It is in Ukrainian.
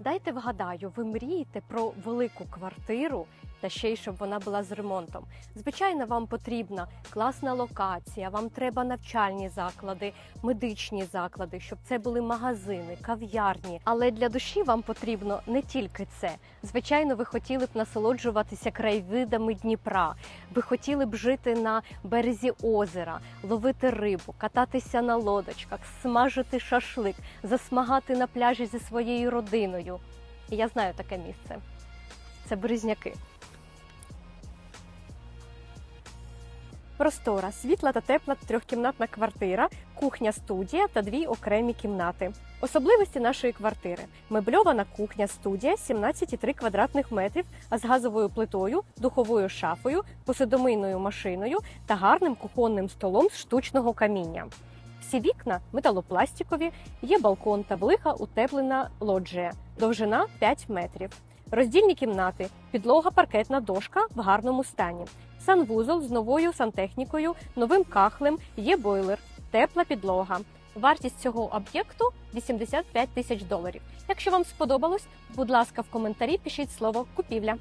Дайте вгадаю, ви мрієте про велику квартиру та ще й щоб вона була з ремонтом. Звичайно, вам потрібна класна локація, вам треба навчальні заклади, медичні заклади, щоб це були магазини, кав'ярні. Але для душі вам потрібно не тільки це. Звичайно, ви хотіли б насолоджуватися краєвидами Дніпра. Ви хотіли б жити на березі озера, ловити рибу, кататися на лодочках, смажити шашлик, засмагати на пляжі зі своєю родиною. Я знаю таке місце. Це Березняки. Простора, світла та тепла трьохкімнатна квартира, кухня, студія та дві окремі кімнати. Особливості нашої квартири: мебльована кухня, студія 17,3 квадратних метрів, а з газовою плитою, духовою шафою, посудомийною машиною та гарним кухонним столом з штучного каміння. Всі вікна металопластикові, є балкон та велика утеплена лоджія, довжина 5 метрів. Роздільні кімнати, підлога паркетна дошка в гарному стані, санвузол з новою сантехнікою, новим кахлем, є бойлер, тепла підлога. Вартість цього об'єкту 85 тисяч доларів. Якщо вам сподобалось, будь ласка, в коментарі пишіть слово купівля.